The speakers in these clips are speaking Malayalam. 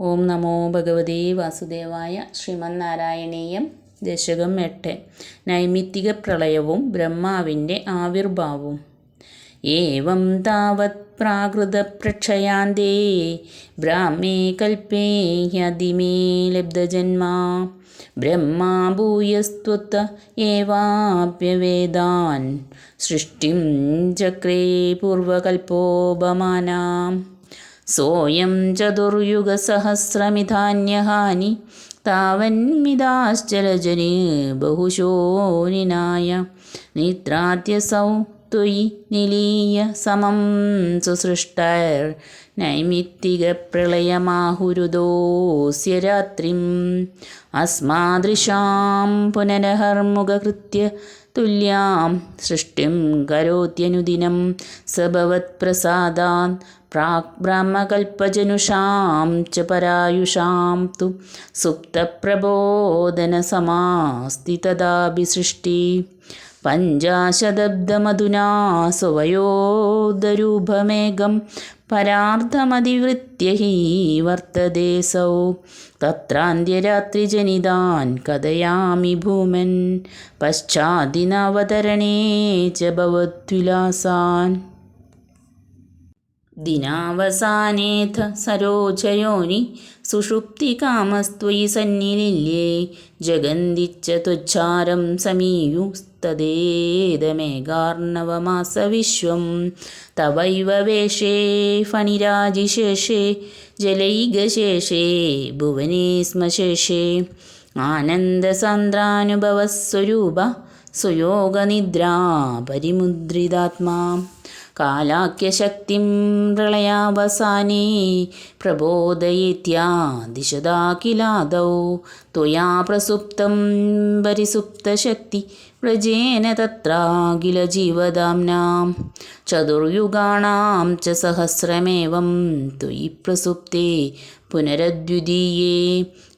ഓം നമോ ഭഗവതേ വാസുദേവായ ശ്രീമന്നാരായണീയം ദശകം എട്ട്. നൈമിത്തിക പ്രളയവും ബ്രഹ്മാവിന്റെ ആവിർഭാവവും. ഏവം താവത് പ്രാകൃതപ്രക്ഷയാന്തേ ബ്രാഹ്മേ കൽപ്പേ ഹ്യതിമേ ലബ്ധജന്മാ. ബ്രഹ്മാ ഭൂയസ്ത്വത്ത ഏവാപ്യവേദാൻ സൃഷ്ടിം ചക്രേ പൂർവകൽപ്പോപമാനാം. सोऽयं चतुर्युगसहस्रमिधान्यहानि तावन्मिदाश्चलजने बहुशो निनाय निद्राद्यसौ त्वयि निलीय समं सुसृष्टैर्नैमित्तिकप्रलयमाहुरुदोऽस्य रात्रिम् अस्मादृशां पुनरहर्मुखकृत्य तुल्यां सृष्टिं करोत्यनुदिनं स പ്രാഗ്ബ്രഹ്മകൽപ്പജനുഷാം ച പരായുഷാം തു സുപ്തപ്രബോധനസമാസ്തി തദാഭിസൃഷ്ടി. പഞ്ചാശതബ്ദമധുനാ സ്വയോദരൂപമേകം പരാർത്ഥമതിവൃത്യ ഹി വർത്തതേ സൗ. തത്രാന്ത്യരാത്രിജനിതാൻ കഥയാമി ഭൂമൻ. പശ്ചാദിനവതരണേ ച ഭവദ്വിലാസാൻ ദിനാവസാനേഥ സരോജയോനി സുഷുപ്തികാമസ്ത്വയി സന്നിലില്ലേ ജഗന്തിച്ച ത്വച്ചാരം സമീയുസ്തദേതമേകാർണവമാസവിശ്വം തവൈവ വേഷേ ഫണിരാജിശേഷേ ജലൈകശേഷേ ഭുവനേ സ്മശേഷേ ആനന്ദസാന്ദ്രാനുഭവസ്വരൂപ സുയോഗനിദ്രാ പരിമുദ്രിതാത്മാ कालाख्यशक्तिं प्रलयावसाने प्रबोधयेत्या दिशदा किलादौ त्वया प्रसुप्तं परिसुप्तशक्ति व्रजेन तत्राखिलजीवदाम्नां चतुर्युगाणां च सहस्रमेवं त्वयि प्रसुप्ते पुनरद्वितीये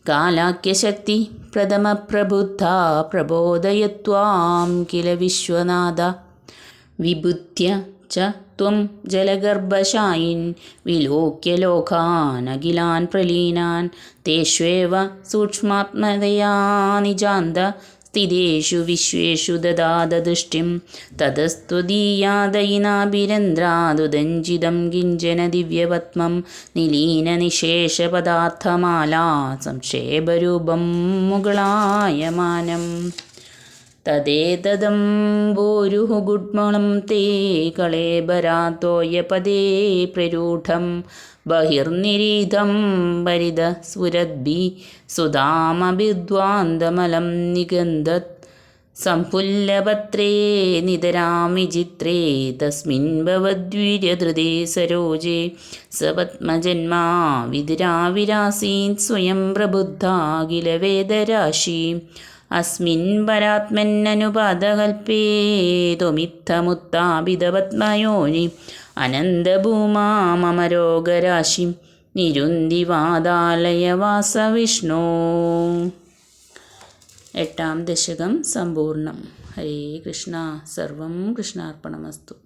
कालाख्यशक्ति प्रथमप्रबुद्धा प्रबोधयत्वां किल विश्वनाद विबुध्य च त्वं जलगर्भशायिन् विलोक्य लोकानखिलान् प्रलीनान् तेष्वेव सूक्ष्मात्मतया निजान्त स्थितेषु विश्वेषु ददाददृष्टिं ततस्त्वदीयादयिनाभिरन्ध्रादुदञ्जितं किञ्चन दिव्यपद्मं निलीननिशेषपदार्थमाला संक्षेपरूपं मुगलायमानम् തദേതദംബോരുः ഗുഡ്മണം തേ കളേബരാത്തോയപദേ പ്രരൂഢം ബഹിർനിരീതം പരിത സുരദ്ഭി സുതാമഭിദ്വാന്തമലം നിഗന്ധത് സംഫുല്ലപത്രേ നിതരാമി ചിത്രേ തസ്മിൻ ഭവദ്വീര്യധൃതേ സരോജേ സപത്മജന്മാ വിതിരാവിരാസീൻ സ്വയം പ്രബുദ്ധാഖില അസ്മിൻ പരാത്മന്നനുപാതകൽപ്പേതുമിത്തമുത്താപിതപത്മയോനി അനന്തഭൂമാ മമ രോഗരാശിം നിരുന്തിവാദാലയവാസ വിഷ്ണു എട്ടാം ദശകം സമ്പൂർണം ഹരേ കൃഷ്ണ. സർവം കൃഷ്ണാർപ്പണമസ്തു.